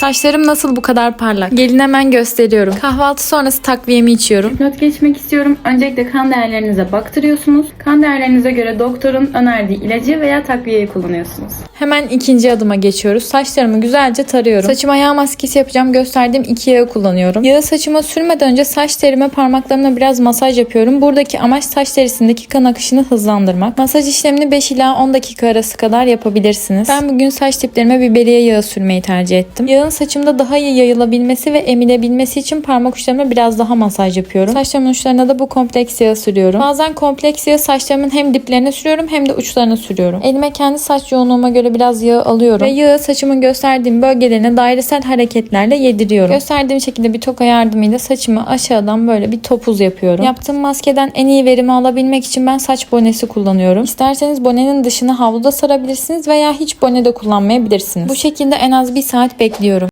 Saçlarım nasıl bu kadar parlak? Gelin hemen gösteriyorum. Kahvaltı sonrası takviyemi içiyorum. Not geçmek istiyorum. Öncelikle kan değerlerinize baktırıyorsunuz. Kan değerlerinize göre doktorun önerdiği ilacı veya takviyeyi kullanıyorsunuz. Hemen ikinci adıma geçiyoruz. Saçlarımı güzelce tarıyorum. Saçıma yağ maskesi yapacağım. Gösterdiğim iki yağı kullanıyorum. Yağı saçıma sürmeden önce saç terime parmaklarımla biraz masaj yapıyorum. Buradaki amaç saç derisindeki kan akışını hızlandırmak. Masaj işlemini 5 ila 10 dakika arası kadar yapabilirsiniz. Ben bugün saç diplerime biberiye yağı sürmeyi tercih ettim. Yağın saçımda daha iyi yayılabilmesi ve emilebilmesi için parmak uçlarıma biraz daha masaj yapıyorum. Saçlarımın uçlarına da bu kompleks yağı sürüyorum. Bazen kompleks yağı saçlarımın hem diplerine sürüyorum hem de uçlarına sürüyorum. Elime kendi saç yoğunluğuma göre biraz yağı alıyorum ve yağı saçımın gösterdiğim bölgelerine dairesel hareketlerle yediriyorum. Gösterdiğim şekilde bir toka yardımıyla saçımı aşağıdan böyle bir topuz yapıyorum. Yaptığım maskeden en iyi verimi alabilmek için ben saç bonesi kullanıyorum. İsterseniz bonenin dışını havluda sarabilirsiniz veya hiç bone de kullanmayabilirsiniz. Bu şekilde en az bir saat bekliyorum.